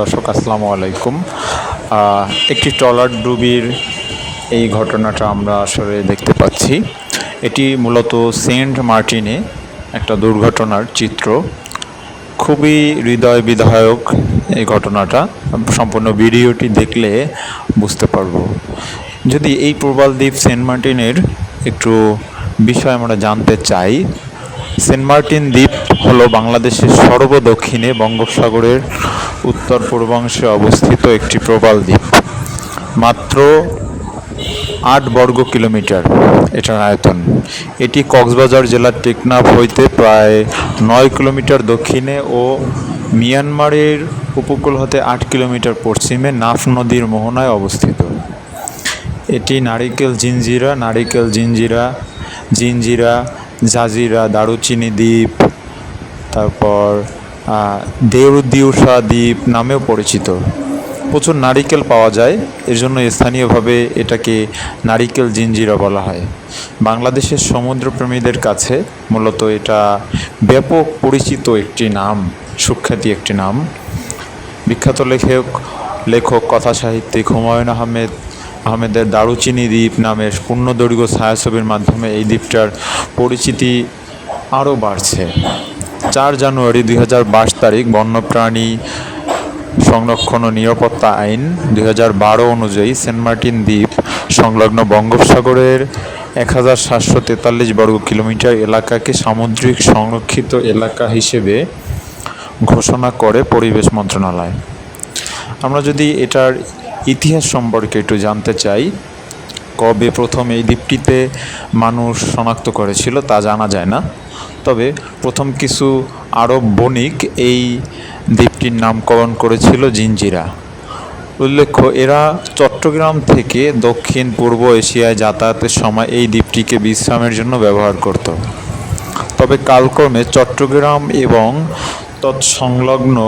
দর্শক, আসসালামু আলাইকুম। একটি ট্রলার ডুবির এই ঘটনাটা আমরা আসলে দেখতে পাচ্ছি। এটি মূলত সেন্ট মার্টিনে একটা দুর্ঘটনার চিত্র। খুবই হৃদয় বিধায়ক এই ঘটনাটা। সম্পূর্ণ ভিডিওটি দেখলে বুঝতে পারব। যদি এই প্রবাল দ্বীপ সেন্ট মার্টিনের একটু বিষয় আমরা জানতে চাই সেন্ট মার্টিন দ্বীপ হলো বাংলাদেশের সর্বদক্ষিণে বঙ্গোপসাগরের উত্তর পূর্বাংশে অবস্থিত একটি প্রবাল দ্বীপ। মাত্র আট বর্গ কিলোমিটার এটার আয়তন। এটি কক্সবাজার জেলার টেকনাফ হইতে প্রায় নয় কিলোমিটার দক্ষিণে ও মিয়ানমারের উপকূল হতে আট কিলোমিটার পশ্চিমে নাফ নদীর মোহনায় অবস্থিত। এটি নারিকেল জিঞ্জিরা নারিকেল জিঞ্জিরা জিঞ্জিরা জাজিরা, দারুচিনি দ্বীপ, তারপর দেউরদিউসা দ্বীপ নামেও পরিচিত। প্রচুর নারিকেল পাওয়া যায়, এর জন্য স্থানীয়ভাবে এটাকে নারিকেল জিঞ্জিরা বলা হয়। বাংলাদেশের সমুদ্রপ্রেমীদের কাছে মূলত এটা ব্যাপক পরিচিত একটি নাম, সুখ্যাতি একটি নাম। বিখ্যাত লেখক লেখক কথা সাহিত্যিক হুমায়ুন আহমেদ আহমেদের দারুচিনি দ্বীপ নামের পূর্ণদৈর্ঘ্য ছায়াছবির মাধ্যমে এই দ্বীপটার পরিচিতি আরও বাড়ছে। চার জানুয়ারি দুই হাজার বাইশ তারিখ বন্যপ্রাণী সংরক্ষণ ও নিরাপত্তা আইন দুই হাজার বারো অনুযায়ী সেন্ট মার্টিন দ্বীপ সংলগ্ন বঙ্গোপসাগরের এক হাজার সাতশো তেতাল্লিশ বর্গ কিলোমিটার এলাকাকে সামুদ্রিক সংরক্ষিত এলাকা হিসেবে ঘোষণা করে পরিবেশ মন্ত্রণালয়। আমরা যদি এটার ইতিহাস সম্পর্কে একটু জানতে চাই। কবে প্রথম এই দ্বীপটিতে মানুষ শনাক্ত করেছিল তা জানা যায় না। তবে প্রথম কিছু আরব বণিক এই দ্বীপটির নামকরণ করেছিল জিঞ্জিরা উল্লেখ্য, এরা চট্টগ্রাম থেকে দক্ষিণ পূর্ব এশিয়ায় যাতায়াতের সময় এই দ্বীপটিকে বিশ্রামের জন্য ব্যবহার করত। তবে কালক্রমে চট্টগ্রাম এবং তৎসংলগ্ন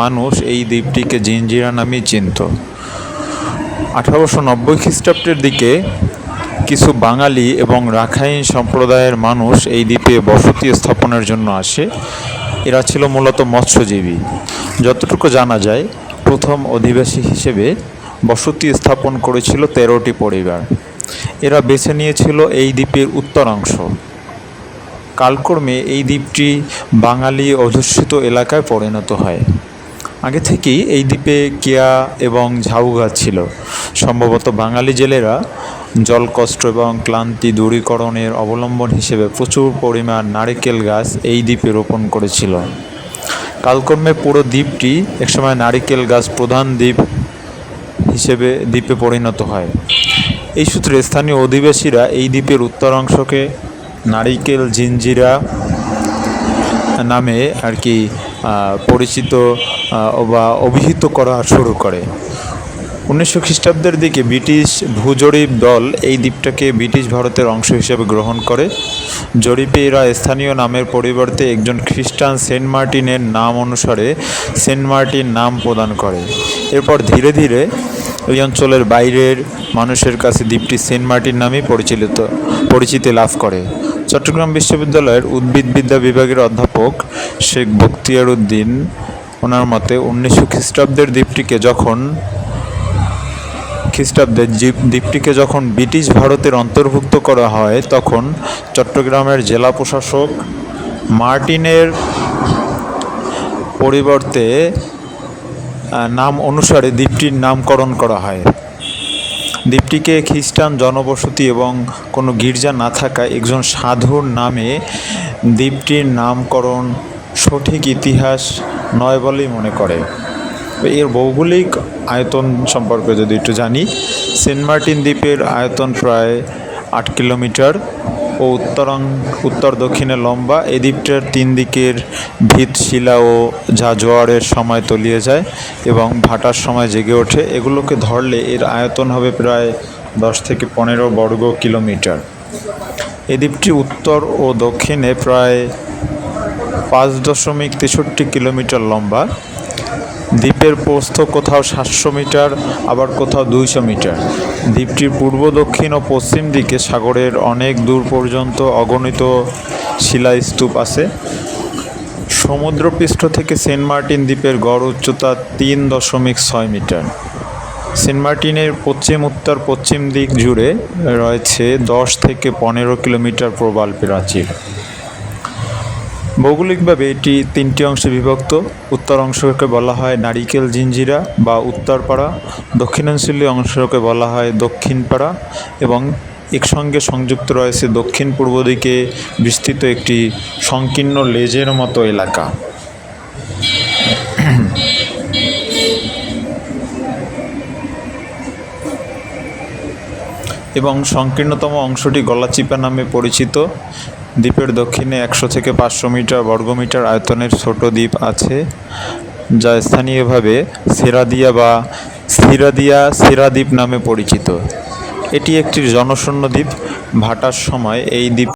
মানুষ এই দ্বীপটিকে জিঞ্জিরা নামেই চিনত। আঠারোশো নব্বই খ্রিস্টাব্দের দিকে কিছু বাঙালি এবং রাখাইন সম্প্রদায়ের মানুষ এই দ্বীপে বসতি স্থাপনের জন্য আসে। এরা ছিল মূলত মৎস্যজীবী। যতটুকু জানা যায়, প্রথম অধিবাসী হিসেবে বসতি স্থাপন করেছিল তেরোটি পরিবার। এরা বেছে নিয়েছিল এই দ্বীপের উত্তরাংশ। কালক্রমে এই দ্বীপটি বাঙালি অধ্যুষিত এলাকায় পরিণত হয়। আগে থেকেই এই দ্বীপে কেয়া এবং ঝাউ গাছ ছিল। সম্ভবত বাঙালি জেলেরা জলকষ্ট এবং ক্লান্তি দূরীকরণের অবলম্বন হিসেবে প্রচুর পরিমাণ নারিকেল গাছ এই দ্বীপে রোপণ করেছিল। কালক্রমে পুরো দ্বীপটি একসময় নারিকেল গাছ প্রধান দ্বীপ হিসেবে দ্বীপে পরিণত হয়। এই সূত্রে স্থানীয় অধিবাসীরা এই দ্বীপের উত্তরাংশকে নারিকেল জিঞ্জিরা নামে আর কি পরিচিত বা অভিহিত করা শুরু করে। উনিশশো খ্রিস্টাব্দের দিকে ব্রিটিশ ভূজরিপ দল এই দ্বীপটাকে ব্রিটিশ ভারতের অংশ হিসেবে গ্রহণ করে। জরিপে এরা স্থানীয় নামের পরিবর্তে একজন খ্রিস্টান সেন্ট মার্টিনের নাম অনুসারে সেন্ট মার্টিন নাম প্রদান করে। এরপর ধীরে ধীরে এই অঞ্চলের বাইরের মানুষের কাছে দ্বীপটি সেন্ট মার্টিন নামেই পরিচালিত, পরিচিতি লাভ করে। চট্টগ্রাম বিশ্ববিদ্যালয়ের উদ্ভিদবিদ্যা বিভাগের অধ্যাপক শেখ বখতিয়ার উদ্দিন ওনার মতে উনিশশো খ্রিস্টাব্দের দ্বীপটিকে যখন খ্রিস্টাব্দে দ্বীপ- দ্বীপটিকে যখন ব্রিটিশ ভারতের অন্তর্ভুক্ত করা হয়, তখন চট্টগ্রামের জেলা প্রশাসক মার্টিনের পরিবর্তে নাম অনুসারে দ্বীপটির নামকরণ করা হয়। দ্বীপটিকে খ্রিস্টান জনবসতি এবং কোনো গির্জা না থাকায় একজন সাধুর নামে দ্বীপটির নামকরণ সঠিক ইতিহাস নয় বলেই মনে করে। এর ভৌগোলিক আয়তন সম্পর্কে যদি একটু জানি, সেন্ট মার্টিন দ্বীপের আয়তন প্রায় আট কিলোমিটার ও উত্তরাং, উত্তর দক্ষিণে লম্বা। এই দ্বীপটার তিন দিকের ভিত, শিলা ও যা সময় তলিয়ে যায় এবং ভাটার সময় জেগে ওঠে। এগুলোকে ধরলে এর আয়তন হবে প্রায় দশ থেকে পনেরো বর্গ কিলোমিটার। এই দ্বীপটি উত্তর ও দক্ষিণে প্রায় পাঁচ দশমিক তেষট্টি কিলোমিটার লম্বা। দ্বীপের প্রস্থ কোথাও সাতশো মিটার, আবার কোথাও দুইশো মিটার। দ্বীপটির পূর্ব, দক্ষিণ ও পশ্চিম দিকে সাগরের অনেক দূর পর্যন্ত অগণিত শিলাস্তূপ আছে। সমুদ্রপৃষ্ঠ থেকে সেন্ট মার্টিন দ্বীপের গড় উচ্চতা তিন দশমিক ছয় মিটার। সেন্ট মার্টিনের পশ্চিম, উত্তর, পশ্চিম দিক জুড়ে রয়েছে দশ থেকে পনেরো কিলোমিটার প্রবাল প্রাচীর। ভৌগোলিকভাবে এটি তিনটি অংশে বিভক্ত। উত্তর অংশকে বলা হয় নারিকেল জিঞ্জিরা বা উত্তরপাড়া, দক্ষিণাঞ্চলীয় অংশকে বলা হয় দক্ষিণপাড়া এবং একসঙ্গে সংযুক্ত রয়েছে দক্ষিণ পূর্ব দিকে বিস্তৃত একটি সংকীর্ণ লেজের মতো এলাকা। এবং সংকীর্ণতম অংশটি গলাচিপা নামে পরিচিত। দ্বীপের দক্ষিণে একশো থেকে পাঁচশো মিটার বর্গমিটার আয়তনের ছোট দ্বীপ আছে, যা স্থানীয়ভাবে সিরাদিয়া বা সিরাদিয়া সিরাদ্বীপ নামে পরিচিত। এটি একটি জনশূন্য দ্বীপ। ভাটার সময় এই দ্বীপ